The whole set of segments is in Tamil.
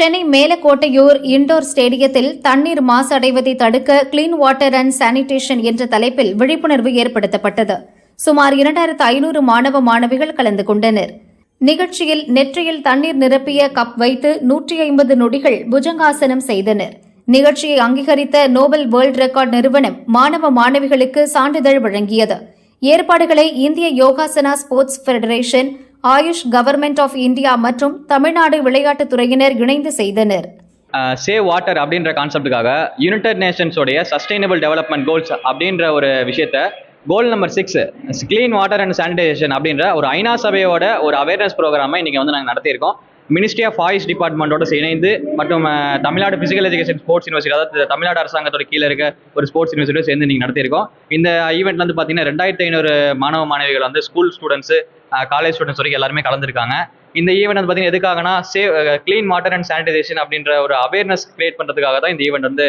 சென்னை மேலக்கோட்டையூர் இண்டோர் ஸ்டேடியத்தில் தண்ணீர் மாசடைவதை தடுக்க கிளீன் வாட்டர் அண்ட் சானிடேஷன் என்ற தலைப்பில் விழிப்புணர்வு ஏற்படுத்தப்பட்டது. சுமார் இரண்டாயிரத்து ஐநூறு மாணவ மாணவிகள் கலந்து கொண்டனர். நிகழ்ச்சியில் நெற்றியில் தண்ணீர் நிரப்பிய கப் வைத்து நூற்றி ஐம்பது நொடிகள் புஜங்காசனம் செய்தனர். நிகழ்ச்சியை அங்கீகரித்த நோபல் வேர்ல்ட் ரெக்கார்ட் நிறுவனம் மாணவ மாணவிகளுக்கு சான்றிதழ் வழங்கியது. ஏற்பாடுகளை இந்திய Yogasana sports federation Ayush government of India மற்றும் தமிழ்நாடு விளையாட்டுத் துறையினர் இணைந்து செய்தனர். சேவ் வாட்டர் அப்படின்ற கான்செப்டுக்காக யுனைடெட் நேஷன்ஸோடைய சஸ்டைனபிள் டெவலப்மெண்ட் கோல்ஸ் அப்படின்ற ஒரு விஷயத்த goal number six clean water and sanitisation அப்படின்ற ஒரு ஐநா சபையோட ஒரு அவேர்னஸ் ப்ரோக்ராமை இன்றைக்கி வந்து நாங்கள் நடத்தியிருக்கோம். மினிஸ்ட்ரி ஆஃப் ஆயுஷ் டிபார்ட்மெண்ட்டோட இணைந்து மற்றும் Tamil Nadu physical education sports university அதாவது தமிழ்நாடு அரசாங்கத்தோட கீழே இருக்க ஒரு ஸ்போர்ட்ஸ் யூனிவர்சிட்டியும் சேர்ந்து நீங்கள் நடத்தியிருக்கோம். இந்த ஈவெண்ட்ல வந்து பார்த்தீங்கன்னா ரெண்டாயிரத்தி ஐநூறு மாணவ மாணவிகள் வந்து ஸ்கூல் ஸ்டூடெண்ட்ஸு காலேஜ் ஸ்டூடெண்ட்ஸ் வரைக்கும் எல்லாருமே கலந்துருக்காங்க. இந்த ஈவெண்ட் வந்து பார்த்தீங்கன்னா எதுக்காகனா save clean water and sanitisation அப்படின்ற ஒரு அவேர்னஸ் கிரியேட் பண்ணுறதுக்காக தான் இந்த ஈவெண்ட் வந்து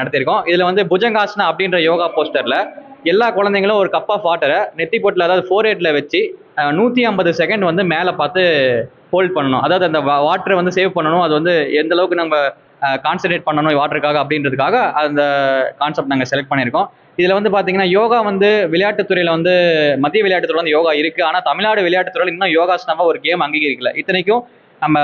நடத்தியிருக்கோம். இதில் வந்து புஜங்காசனா அப்படின்ற யோகா போஸ்டரில் எல்லா குழந்தைங்களும் ஒரு கப் ஆஃப் வாட்டரை நெத்தி போட்டில் அதாவது ஃபோர் எயிட்டில் வச்சு நூற்றி ஐம்பது செகண்ட் வந்து மேலே பார்த்து ஹோல்ட் பண்ணணும். அதாவது அந்த வாட்டரை வந்து சேவ் பண்ணணும். அது வந்து எந்த அளவுக்கு நம்ம கான்சன்ட்ரேட் பண்ணணும் வாட்டருக்காக அப்படின்றதுக்காக அந்த கான்செப்ட் நாங்கள் செலக்ட் பண்ணியிருக்கோம். இதில் வந்து பார்த்தீங்கன்னா யோகா வந்து விளையாட்டுத்துறையில் வந்து மத்திய விளையாட்டுத்துறை வந்து யோகா இருக்குது ஆனால் தமிழ்நாடு விளையாட்டுத்துறையில் இன்னும் யோகாசனமாக ஒரு கேம் அங்கீகரிக்கல. இத்தனைக்கும் நம்ம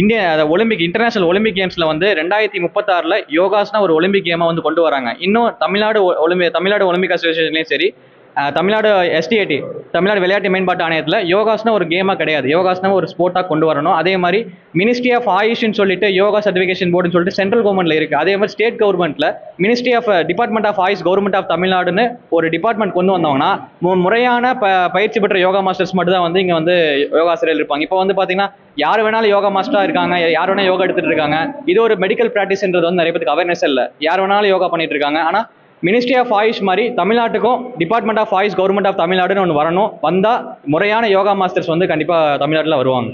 இந்திய ஒலிம்பிக் இன்டர்நேஷனல் ஒலிம்பிக் கேம்ஸில் வந்து ரெண்டாயிரத்தி முப்பத்தாறில் யோகாஸ்னா ஒரு ஒலிம்பிக் கேமாக வந்து கொண்டு வராங்க. இன்னும் தமிழ்நாடு ஒலிம்பி தமிழ்நாடு ஒலிம்பிக் அசோசியேஷன்லேயும் சரி தமிழ்நாடு எஸ்டிஐடி தமிழ்நாடு விளையாட்டு மேம்பாட்டு ஆணையத்தில் யோகாசனம் ஒரு கேமாக கிடையாது. யோகாசனம் ஒரு ஸ்போர்ட்டாக கொண்டு வரணும். அதே மாதிரி மினிஸ்ட்ரி ஆஃப் ஆயுஷ்னு சொல்லிட்டு யோகா சர்டிஃபிகேஷன் போர்டுன்னு சொல்லிட்டு சென்ட்ரல் கவர்மெண்ட்ல இருக்குது அதே மாதிரி ஸ்டேட் கவர்மெண்ட்டில் ministry of department of Ayush government of தமிழ்நாடுன்னு ஒரு டிபார்ட்மெண்ட் கொண்டு வந்தாங்கன்னா மு- முறையான ப பயிற்சி பெற்ற யோகா மாஸ்டர்ஸ் மட்டும் தான் வந்து இங்கே வந்து யோகாசிரியர் இருப்பாங்க. இப்போ வந்து பார்த்தீங்கன்னா யார் வேணாலும் யோகா மாஸ்டராக இருக்காங்க யார் வேணாலும் யோகா எடுத்துகிட்டு இருக்காங்க. இது ஒரு மெடிக்கல் ப்ராக்டிஸ்ன்றது வந்து நிறைய பேருக்கு அவேர்னஸ் இல்லை. யார் வேணாலும் யோகா பண்ணிட்டு இருக்காங்க. ஆனால் மினிஸ்ட்ரி ஆஃப் ஆயுஷ் மாதிரி தமிழ்நாட்டுக்கும் department of Ayush government of தமிழ்நாடுன்னு ஒன்று வரணும். வந்தால் முறையான யோகா மாஸ்டர்ஸ் வந்து கண்டிப்பாக தமிழ்நாட்டில் வருவாங்க.